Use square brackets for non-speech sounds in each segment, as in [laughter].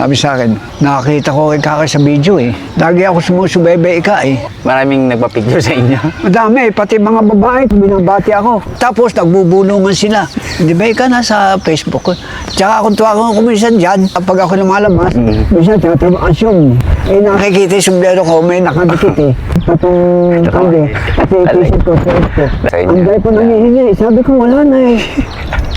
Sabi sa akin, nakakita ko kay Kaka sa video eh. Lagi ako sumusubaybay ka eh. Maraming nagpa-picture sa inyo. [laughs] Madami, pati mga babae, binabati ako. Tapos nagbubulungan sila. Di ba ikaw nasa Facebook ko? Tsaka kung tuwa ko kumisan dyan, kapag ako lumalabas, minsan tatabaan siyong. Eh nakikita yung sombrero ko, may nakadikit eh. Patong kandi, pati [laughs] t-shirt ko, ko. Sa inyo. Ang dahil po nangihingi, sabi ko wala na eh.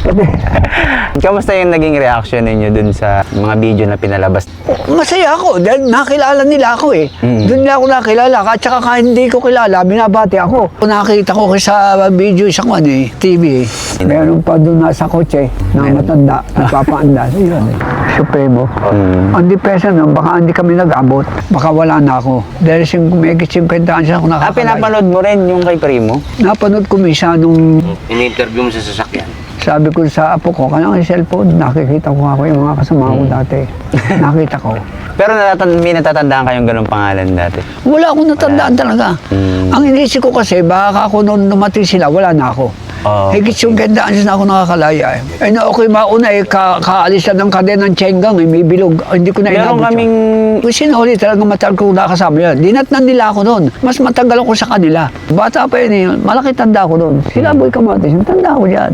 [laughs] Kamusta yung naging reaction ninyo dun sa mga video na pinalabas? Masaya ako dahil nakilala nila ako eh. Mm. Doon nila ako nakilala. At saka kahit hindi ko kilala, binabati ako. Nakita ko sa video sa kwan eh, TV. Meron pa doon nasa kotse na matanda, nagpapaanda. [laughs] Yun eh. Supremo. Mm. Ang depensa nun, baka hindi kami nag-abot. Baka wala na ako. Dahil sing kumigit 50 anos ako Ah, nakakalay. pinapanood mo rin yung kay Primo? Napanood ko misa nung In-interview mo sa sasakyan. Sabi ko sa apo ko, kanya yung cellphone, nakikita ko ako yung mga kasama ko dati. [laughs] Nakita ko. Pero natatan may natatandaan kayong ganong pangalan dati. Wala akong natandaan talaga. Mm. Ang inisip ko kasi, baka ako nung dumating sila, wala na ako. Oh. Higit yung gandaan na ako nakakalaya eh. Eh na okay mauna eh, ka kaalis na ng kadena ng Chengang eh, may bilog. Ah, hindi ko na Meron inabot kaming... yun. Kung sinuli talaga matagal ko nakasama yan. Dinatnan nila ako noon. Mas matagal ako sa kanila. Bata pa yun eh, malaki tanda ko noon. Sila boy kamatis, yung tanda ko yan.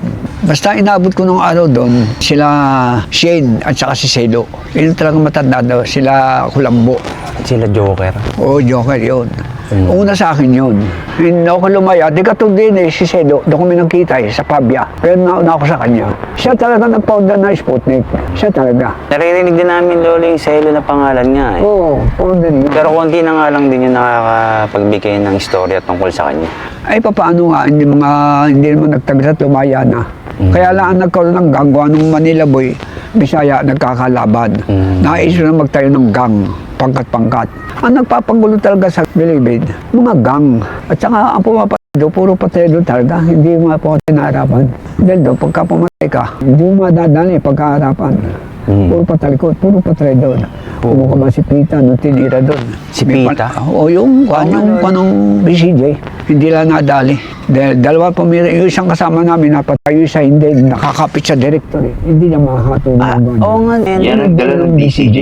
Basta inabot ko nung araw doon, sila Shane at saka si Selo. Yun talaga matanda daw, sila Kulambo. Sila Joker. Oo, Joker yun. Mm. Una sa akin yun. Hindi ako lumaya. Di katong din eh, si Sedo. Doon kami nagkita eh, sa Pabia. Pero nauna ako sa kanya. Siya talaga nag-founder na Sputnik. Siya talaga. Naririnig din namin lolo yung Selo na pangalan nga eh. Oo, founder yun. Pero konti na nga lang din yung nakakapagbigay ng istorya tungkol sa kanya. Ay, papaano nga, hindi mga, hindi naman nagtagrat, lumaya na. Mm. Kaya lang ang nagkaroon ng gang, gawa nung Manila Boy, Bisaya, nagkakalaban. Mm. Naisip na magtayo ng gang, pangkat-pangkat. Ang nagpapagulo talaga sa Bilibid, mga gang. At saka ang doon, puro patay doon talaga, hindi mga patay na harapan. Dahil doon, pagka pumatay ka, hindi mo madadali pagkaharapan. Mm. Puro patalikod, puro patay doon. Kumuha ba si Pita nung tinira doon? Si Pita? Oo, yung, kung yung, kung anong BCJ, hindi lang nadali. Dahil dalawa pumira, yung isang kasama namin napatayo sa hindi, nakakapit sa directory. Hindi niya makakatulong. Ah, oo nga. Yan Yan ang dala ng BCJ.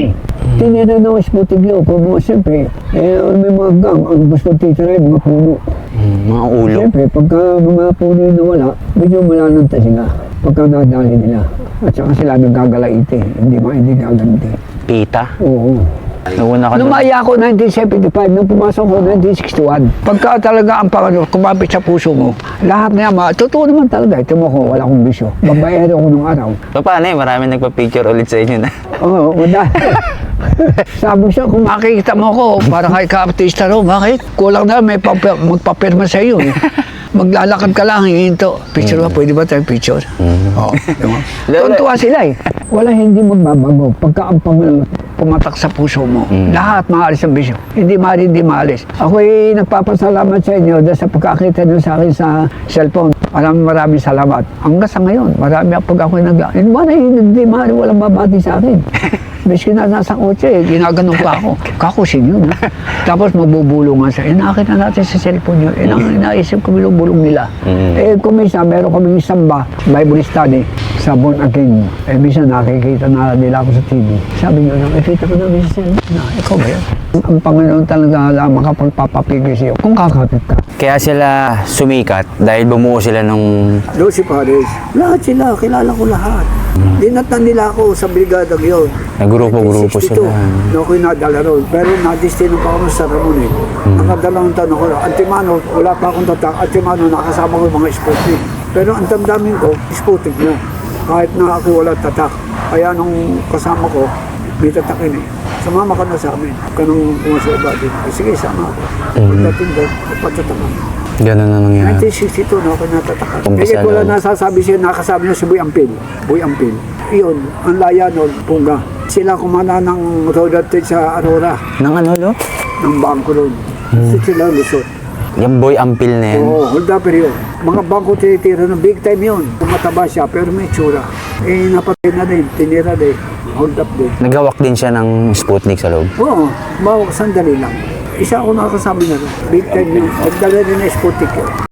Tinira na ako Sputig Law, kung mga siyempre, eh, may mga gang, ang gusto titira yung mga puno. Mm, mga ulo. Siyempre, pagka mga puno na wala, medyo malalanta sila. Pagka nadali nila. At saka sila nagagalaite, hindi mga hindi gaganti. Pita. Oo. Nauna ka. Lumaya ako 1975, nung pumasok ko 1961. Pagka talaga ang pangano, kumapit sa puso mo, lahat na yan, ma- totoo naman talaga, ito mo ko, wala akong bisyo. Babaero ko nung araw. [laughs] So paano eh, marami nagpa-picture ulit sa inyo na. [laughs] Oo, wala. [laughs] Sabi siya, kung makikita mo ko, para kay ka-artista raw, bakit? Kulang na, may papa- magpapirma sa iyo. Eh. Maglalakad ka lang, hihinto. Picture ba? Pwede ba tayo picture? Oo. diba? Tuntua sila eh. Wala hindi magbabago. Pagka ang pang pumatak sa puso mo, lahat maalis ang bisyo. Hindi maaari, hindi maalis. Ako'y nagpapasalamat sa inyo dahil sa pagkakita niyo sa akin sa cellphone. Maraming maraming salamat. Hanggang sa ngayon, marami pag ako'y nag... Hindi maaari, hindi maaari, walang babati sa akin. [laughs] Miski na nasa kotse, ginaganon pa ako. Kakusin yun. ha? Tapos mabubulungan sa, eh nakita natin sa cellphone yun. Eh, nang naisip ko binubulong nila. Mm. Eh, kung minsan, meron kaming samba, Bible study, sa Born Again. Eh, minsan nakikita na nila ako sa TV. Sabi nyo, nakikita ko na minsan na, ikaw ba yun? Ang Panginoon talaga lang makapagpapapigil sa'yo kung kakapit ka. Kaya sila sumikat dahil bumuo sila ng... Lucy Paris, lahat sila, kilala ko lahat. Dinatan nila ako sa brigadang yun. Nagrupo-grupo 1962, sila. Na ako'y nadala ron. Pero nadistino pa ako sa Ramon eh. Nakadalawang taon ako. Antimano, wala pa akong tatak. Antimano, nakasama ko yung mga Sputnik. Pero ang damdamin ko, Sputnik na. Kahit na ako wala tatak. Kaya nung kasama ko, may tatakin eh. Sumama ka na sa amin. Kanong pumasok din. Eh, Sige, sama ako. Pagdating doon, patatakan. Gano'n na nangyari. 1962 na ako natatakan. Hindi ko lang nasasabi siya, nakasabi niya si Boy Ampil. Boy Ampil. Iyon, ang laya nun, Punga. Sila kumana ng rodated sa Aurora, Nang ano, lo? ng bangko nun. Hmm. Sila lusot. Yung boy ampil na yan. Oo, hold up yun. Mga bangko tinitira ng big time yun. Tumataba siya, pero may tsura. Eh, napatay na din, tinira din. Hold up din. Nagawak din siya ng Sputnik sa loob. Oo, mawag sandali lang. Isa ako nakakasabi na rin. Big time yun. Nagdala din na Sputnik yun.